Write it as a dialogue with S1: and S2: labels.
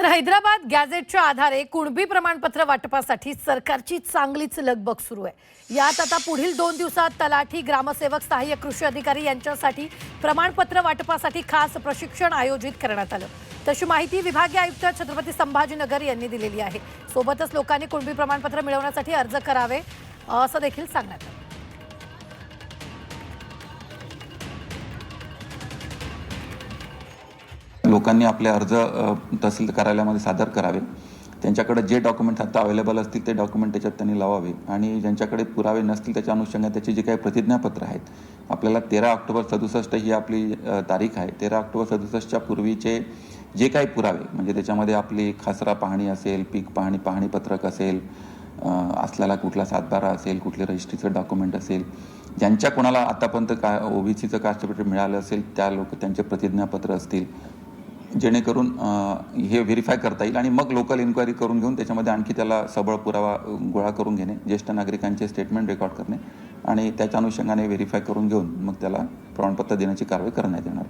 S1: तर हैदराबाद गॅझेटच्या आधारे कुणबी प्रमाणपत्र वाटपासाठी सरकारची चांगलीच लगबग सुरू आहे. यात आता पुढील दोन दिवसात तलाठी ग्रामसेवक सहाय्यक कृषी अधिकारी यांच्यासाठी प्रमाणपत्र वाटपासाठी खास प्रशिक्षण आयोजित करण्यात आलं. तशी माहिती विभागीय आयुक्त छत्रपती संभाजीनगर यांनी दिलेली आहे. सोबतच लोकांनी कुणबी प्रमाणपत्र मिळवण्यासाठी अर्ज करावे असं देखील सांगण्यात आलं.
S2: लोकांनी आपले अर्ज तहसील कार्यालयामध्ये सादर करावे. त्यांच्याकडे जे डॉक्युमेंट्स आता अवेलेबल असतील ते डॉक्युमेंट त्याच्यात त्यांनी लावावे. आणि ज्यांच्याकडे पुरावे नसतील त्याच्या अनुषंगाने त्याची जे काही प्रतिज्ञापत्र आहेत आपल्याला तेरा ऑक्टोबर सदुसष्ट ही आपली तारीख आहे. तेरा ऑक्टोबर सदुसष्टच्या पूर्वीचे जे काही पुरावे म्हणजे त्याच्यामध्ये आपली खासरा पाहणी असेल पीक पाहणी पाहणी पत्रक असेल असलेला कुठला सातबारा असेल कुठले रजिस्ट्रीचं डॉक्युमेंट असेल ज्यांच्या कोणाला आतापर्यंत का ओबीसीचं कास्ट सर्टिफिकेट मिळालं असेल त्या लोक त्यांचे प्रतिज्ञापत्र असतील जेणेकरून हे व्हेरीफाय करता येईल आणि मग लोकल इन्क्वायरी करून घेऊन त्याच्यामध्ये आणखी त्याला सबळ पुरावा गोळा करून घेणे ज्येष्ठ नागरिकांचे स्टेटमेंट रेकॉर्ड करणे आणि त्याच्या अनुषंगाने व्हेरीफाय करून घेऊन मग त्याला प्रमाणपत्र देण्याची कारवाई करण्यात येणार.